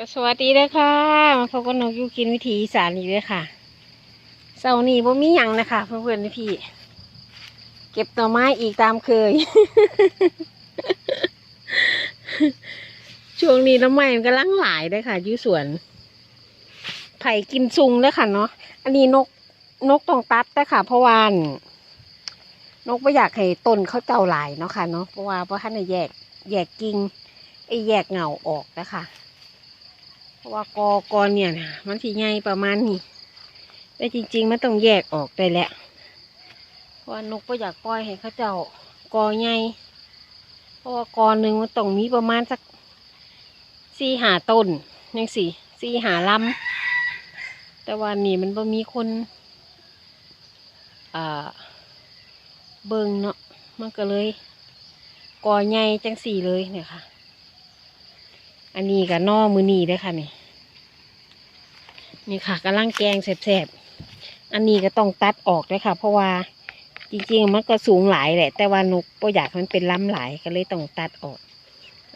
ก็สวัสดีเลยค่ะ มาพบกับนกยูกินวิถีอีสานอีกเลยค่ะเสาร์นี้บ่มีหยังนะคะเพื่อนๆพี่ เก็บหน่อไม้อีกตามเคย ช่วงนี้น้ำไม้มันกำลังหลายเลยค่ะยี่สวน ไผ่กิมซุงเลยค่ะเนาะ อันนี้นกนกต้องตัดแต่ค่ะ เพราะว่านนกไม่อยากให้ต้นเขาเจ้าหลายเนาะค่ะเนาะ เพราะว่าเพราะท่านแยกแยกกิ่งไอแยกเหงาออกนะคะ ราะว่ากอกอเนี่ยนะมันสีใหญ่ประมาณนี้แต่จริง ๆ มันต้องแยกออกได้แหละเพราะานกก็อยากปล่อยให้เขาเจ้ากอใหญ่เพราะว่ากอหนึ่งมันต้องมีประมาณสักสี่หาต้นยังสี่สี่หาลำแต่ว่านี่มันบ่มีคนอ่าเบิ่งเนาะมันก็เลยกอใหญ่จังสี่เลยเนี่ยค่ะ อันนี้กับนอมือนีเด้ค่ะนี่ นี่ค่ะกำลังแกงแสบๆ อันนี้ก็ต้องตัดออกเลยค่ะ เพราะว่าจริงๆมันก็สูงหลายแหละ แต่ว่านกก็อยากมันเป็นล้ำหลายก็เลยต้องตัดออก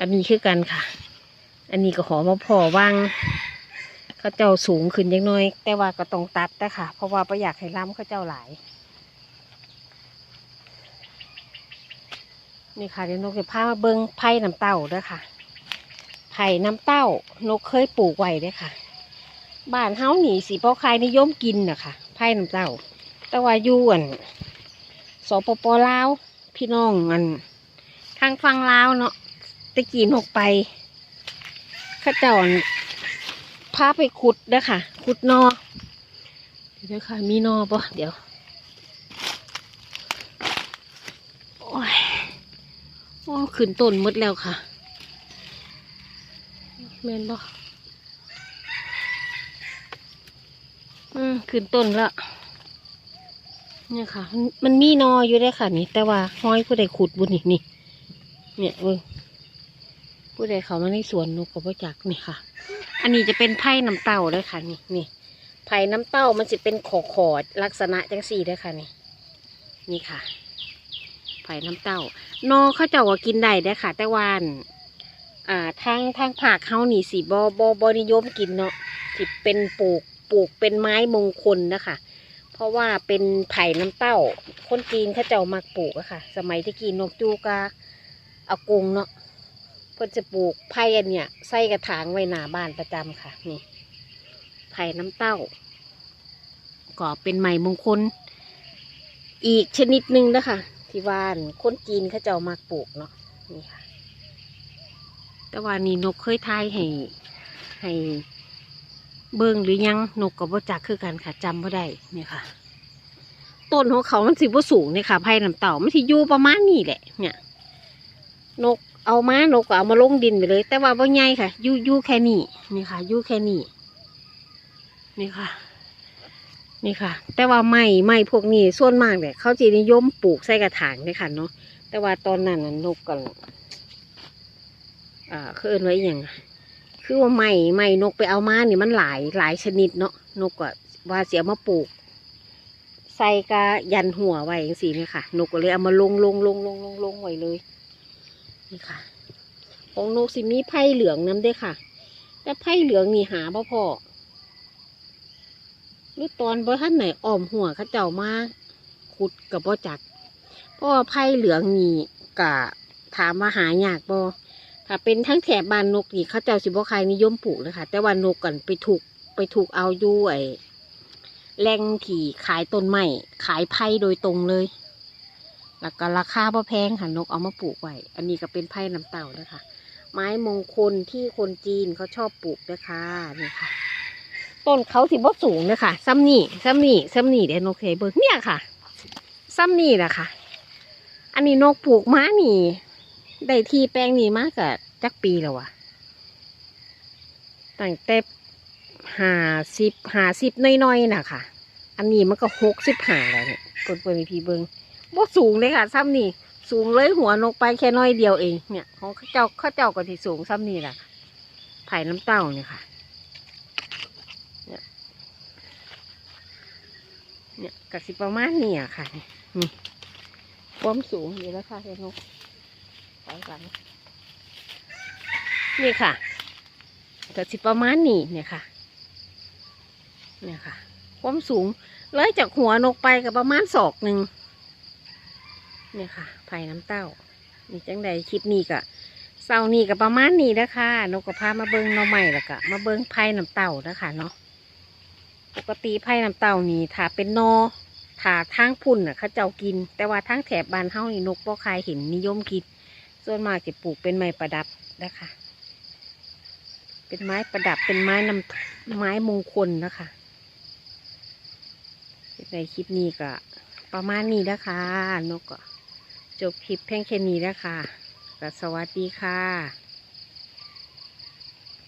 อันนี้คือกันค่ะ อันนี้ก็ขอมพอว่างเขาเจ้าสูงขึ้นยังน้อย แต่ว่าก็ต้องตัดนะค่ะ เพราะว่าไม่อยากให้ล้ำเขาเจ้าหลาย นี่ค่ะเดี๋ยวนกจะพามาเบิ้งไผ่น้ำเต้าด้อค่ะไผ่น้ำเต้านกเคยปลูกไว้ด้อค่ะ บ้านเฮาหนีสิเพราะใครนิยมกินนะคะไผ่น้ำเต้า แต่ว่าอยู่อันสปปลาวพี่น้องอัน ทางฟังลาวเนาะตะกี้นกไปข้าเจ้าอันพาไปขุดเด้อค่ะขุดนอเดี๋ยวค่ะมีนอปะเดี๋ยวโอ้ยโอ้ขึ้นต้นมดแล้วค่ะแมนบ่ อืมขึ้นต้นล้วเนี่ยค่ะ มันมีนออยู่ได้ค่ะ นี่ แต่ว่าห้อยผู้ใดขุดบุนี่นี่เนี่ยเบิ่งผู้ใดเขามาในสวนนกกับพ่จักนี่ค่ะ อันนี้จะเป็นไผ่น้ำเต้าเลยค่ะ นี่นี่ไผ่น้ำเต้ามันจะเป็นขอขอดลักษณะจังสี่เลยค่ะนี่นี่ค่ะไผ่น้ำเต้านอเขาเจ้าว่ากินได้ได้ค่ะ แต่วาอันอ่าทางทางภาคเขานี่สิบอบอบนิยมกินเนาะสิเป็นปลูก ปลูกเป็นไม้มงคลนะคะ เพราะว่าเป็นไผ่น้ำเต้า คนจีนเขาเจ้ามักปลูกอะค่ะ สมัยที่กินนกจูกาอากงเนาะเพิ่นจะปลูกไผ่อันเนี้ยใส่กระถางไว้หน้าบ้านประจำค่ะนี่ไผ่น้ำเต้า ก็เป็นไม้มงคล อีกชนิดหนึ่งนะคะที่ว่านคนจีนเขาเจ้ามักปลูกเนาะนี่ค่ะ แต่ว่านี่นกเคยทายให้ให้ เบิ่งหรือยังนกกับว่าจักคือกันค่ะจำไม่ได้เนี่ยค่ะต้นของเขามันสิบ่สูงเนี่ยค่ะไผ่น้ำเต่ามันสิอยู่ประมาณนี้แหละ เนี่ย นกเอามานกก็เอามาลงดินไปเลย แต่ว่าบ่ใหญ่ค่ะอยู่อยู่แค่นี้นี่ค่ะอยู่แค่นี้นี่ค่ะ นี่ค่ะ แต่ว่าไม้ไม้พวกนี้ส่วนมากเนี่ยเขาจะนิยมปลูกใส่กระถางเลยค่ะเนาะแต่ว่าตอนนั้นนกกันอ่าคือเอินไว้อย่าง คือว่าไม่ไม่นกไปเอามานี่มันหลายหลายชนิดเนาะนกก็ว่าเสียมาปลูก ใส่กะยันหัวไว้อย่างสีนี่ค่ะ นกก็เลยเอามาลงลงลงลงลงลงไว้เลยนี่ค่ะ ของนกสิมีไผ่เหลืองน้ำด้วยค่ะ แต่ไผ่เหลืองนี่หาพ่อพอหรือตอนบ่ท่านไหนอ้อมหัวเขาเจ้ามาขุดกับบ่จักเพราะว่าไผ่เหลืองนี่กะถามว่าหายากบ่ ถ้าเป็นทั้งแถบบานนกนี่เขาเจ้าสิบ่ใครนิยมปลูกเลยค่ะ แต่ว่านกกันไปถูกไปถูกเอายู่ไอแหล่งที่ขายต้นไม้ขายไผ่โดยตรงเลย แล้วก็ราคาบ่แพงค่ะนกเอามาปลูกไว้ อันนี้ก็เป็นไผ่น้ำเต่านะคะ ไม้มงคลที่คนจีนเขาชอบปลูกนะคะนี่ค่ะ ต้นเขาสิบ่สูงเลยค่ะซ้ำนี่ซ้ำนี่ซ้ำนี่เดี๋ยวนกเคเบิร์กเนี่ยค่ะซ้ำนี่แหละค่ะ อันนี้นกปลูกม้านี่ ได้ที่แปลงนี้มากกับจักปีแล้ววะตั้งแต่หาสิบหาสิบน้อยๆน่ะค่ะ อันนี้มันก็หกสิบหาแล้วเนี่ยเปิดเปิดพีเบิงบ่สูงเลยค่ะ ซ้ำนี่สูงเลยหัวนกไปแค่น้อยเดียวเองเนี่ยของเขาเจ้าเขาเจ้าก็ที่สูงซ้ำนี่แหละค่ะไผ่น้ำเต้าเนี่ยค่ะเนี่ยเนี่ยกสิประมาณนี้อะค่ะนี่ความสูงอยู่แล้วค่ะเห็น นกไปกันนี่ค่ะก็สิประมาณนี้เนี่ยค่ะ เนี่ยค่ะ ความสูงเลยจากหัวนกไปกับประมาณศอกหนึ่งเนี่ยค่ะไผ่น้ำเต้า นี่จังใดคลิปนี้ก็เศร้านี่ก็ประมาณนี้นะคะนกก็พามาเบิ้งน้อใหม่แล้วก็มาเบิ้งไผ่น้ำเต้านะคะเนาะปกติไผ่น้ำเต้านี่ถ้าเป็นนอถ้าทางพุ่นน่ะเขาเจ้ากิน แต่ว่าทางแถบบานเฮานี่นกบ่คายเห็นนิยมกิน ส่วนมากจะปลูกเป็นไม้ประดับนะคะ เป็นไม้ประดับเป็นไม้นำไม้มงคลนะคะในคลิปนี้ก็ประมาณนี้นะคะนกก็จบคลิปเพียงแค่นี้นะคะสวัสดีค่ะ